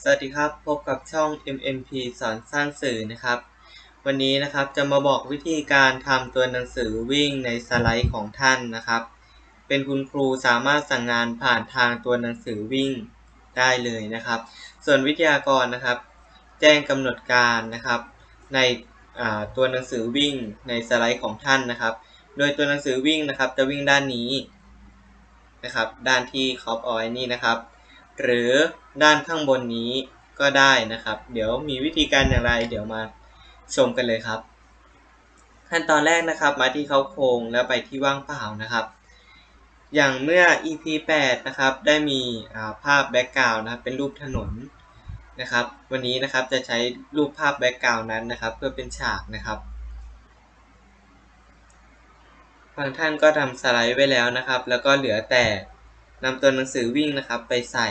สวัสดีครับ พบกับช่อง MMP สอนสร้างสื่อนะครับ วันนี้นะครับจะมาบอกวิธีการทำตัวหนังสือวิ่งในสไลด์ของท่านนะครับ เป็นคุณครูสามารถสั่งงานผ่านทางตัวหนังสือวิ่งได้เลยนะครับ ส่วนวิทยากรนะครับ แจ้งกำหนดการนะครับ ในตัวหนังสือวิ่งในสไลด์ของท่านนะครับ โดยตัวหนังสือวิ่งนะครับจะวิ่งด้านนี้นะครับ ด้านที่ครอบเอาไว้นี่นะครับ หรือด้านข้างบนนี้ก็ได้นะครับ เดี๋ยวมีวิธีการอย่างไร เดี๋ยวมาชมกันเลยครับ ขั้นตอนแรกนะครับ มาที่เขาโครงแล้วไปที่ว่างเปล่านะครับ อย่างเมื่อ EP 8 นะครับ ได้มีภาพแบ็กกราวน์นะครับเป็นรูปถนนนะครับ วันนี้นะครับจะใช้รูปภาพแบ็กกราวน์นั้นนะครับ เพื่อเป็นฉากนะครับบางท่านก็ทำสไลด์ไว้แล้วนะครับ แล้วก็เหลือแต่ นำตัวหนังสือวิ่งนะครับไปใส่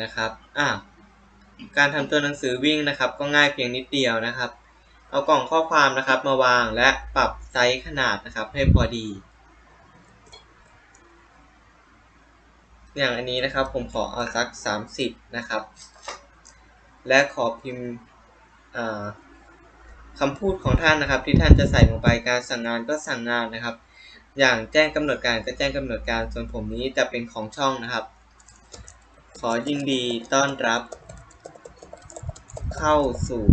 นะครับอ่าการทำตัวหนังสือวิ่งนะครับ ก็ง่ายเพียงนิดเดียวนะครับ เอากล่องข้อความนะครับมาวางและปรับไซส์ขนาดนะครับให้พอดี อย่างอันนี้นะครับผมขอเอาสัก 30 นะครับ และขอพิมพ์คำพูดของท่านนะครับ ที่ท่านจะใส่ลงไปการสั่งงานก็สั่งงานนะครับ อย่างแจ้งกำหนดการก็แจ้งกำหนดการส่วนผมนี้จะเป็นของช่องนะครับ ขอยินดีต้อนรับ เข้าสู่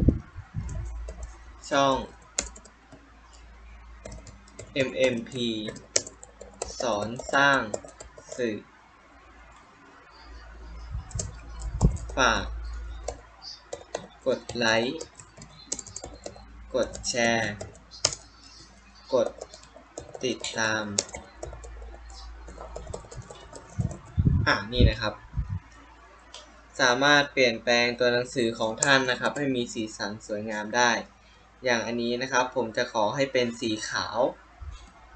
ช่อง MMP สอนสร้างสื่อ ฝาก กดไลค์ กดแชร์ กด ติดตาม อ่านี่นะครับ สามารถเปลี่ยนแปลงตัวหนังสือของท่านนะครับ ให้มีสีสันสวยงามได้ อย่างอันนี้นะครับ ผมจะขอให้เป็นสีขาว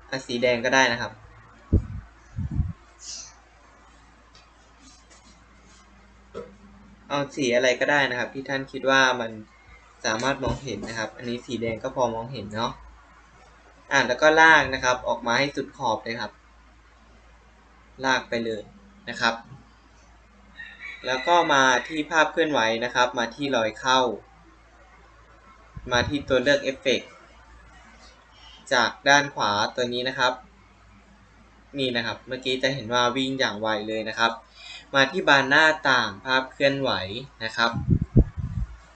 อะสีแดงก็ได้นะครับเอาสีอะไรก็ได้นะครับ ที่ท่านคิดว่ามันสามารถมองเห็นนะครับ อันนี้สีแดงก็พอมองเห็นเนาะ อ่าแล้วก็ลากนะครับ ออกมาให้สุดขอบเลยครับ ลากไปเลยนะครับ แล้วก็มาที่ภาพเคลื่อนไหวนะครับ มาที่รอยเข้า มาที่ตัวเลือกเอฟเฟกจากด้านขวาตัวนี้นะครับ นี่นะครับ เมื่อกี้จะเห็นว่าวิ่งอย่างไวเลยนะครับ มาที่บานหน้าต่างภาพเคลื่อนไหวนะครับ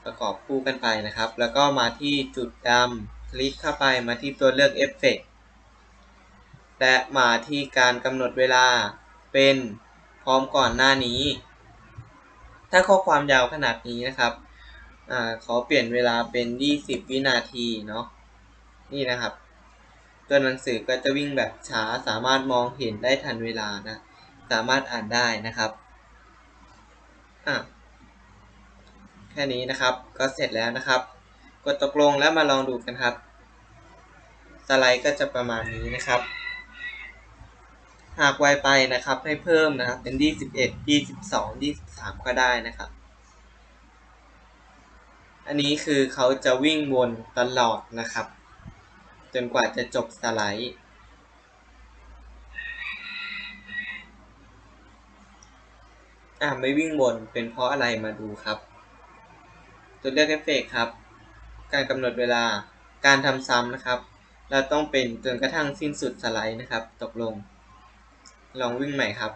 ประกอบคู่กันไปนะครับ แล้วก็มาที่จุดดำ คลิกเข้าไปมาที่ตัวเลือกเอฟเฟกและมาที่การกำหนดเวลาเป็นพร้อมก่อนหน้านี้ ถ้าข้อความยาวขนาดนี้นะครับอขอเปลี่ยนเวลาเป็น 20 วินาทีเนาะนี่นะครับ ตัวหนังสือก็จะวิ่งแบบช้าสามารถมองเห็นได้ทันเวลานะสามารถอ่านได้นะครับอะแค่นี้นะครับก็เสร็จแล้วนะครับ กดตกลงแล้วมาลองดูกันครับ สไลด์ก็จะประมาณนี้นะครับ หากไวไปนะครับให้เพิ่มนะครับเป็น 21 22 23 ก็ได้นะครับ อันนี้คือเขาจะวิ่งวนตลอดนะครับ จนกว่าจะจบสไลด์อ่าไม่วิ่งวนเป็นเพราะอะไรมาดูครับ ตัวเลือกเอฟเฟกครับ การกำหนดเวลา การทำซ้ำนะครับ เราต้องเป็นจนกระทั่งสิ้นสุดสไลด์นะครับ ตกลง ลองวิ่งใหม่ครับ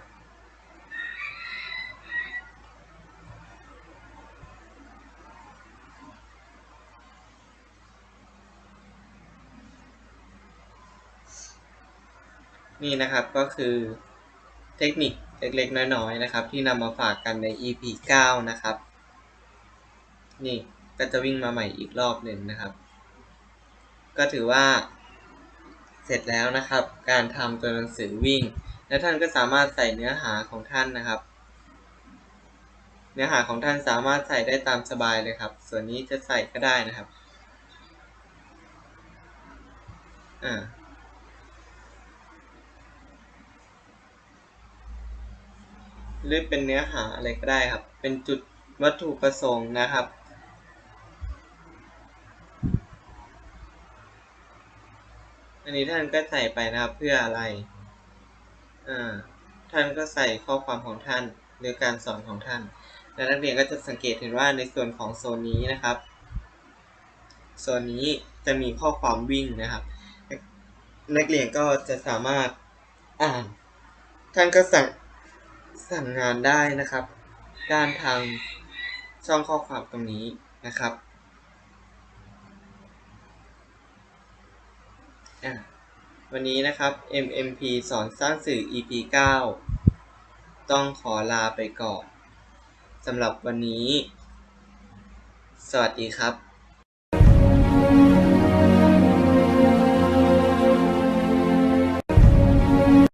นี่นะครับก็คือเทคนิคเล็กๆ น้อยๆ นะครับ ที่นำมาฝากกันใน EP 9 นะครับ นี่ ก็จะวิ่งมาใหม่อีกรอบหนึ่งนะครับ ก็ถือว่า เสร็จแล้วนะครับ การทำตัวหนังสือวิ่ง และท่านก็สามารถใส่เนื้อหาของท่านนะครับ เนื้อหาของท่านสามารถใส่ได้ตามสบายเลยครับ ส่วนนี้จะใส่ก็ได้นะครับอ่าหรือเป็นเนื้อหาอะไรก็ได้ครับ เป็นจุดวัตถุประสงค์นะครับ นนี้ท่านก็ใส่ไปนะครับเพื่ออะไร อ่า ท่านก็ใส่ข้อความของท่านหรือการสอนของท่าน และนักเรียนก็จะสังเกตเห็นว่าในส่วนของโซนนี้นะครับ โซนนี้จะมีข้อความวิ่งนะครับ นักเรียนก็จะสามารถอ่าน ท่านก็สั่งสั่งงานได้นะครับ ด้านทางช่องข้อความตรงนี้นะครับ อะ วันนี้นะครับ MMP สอนสร้างสื่อ EP 9 ต้องขอลาไปก่อนสำหรับวันนี้ สวัสดีครับ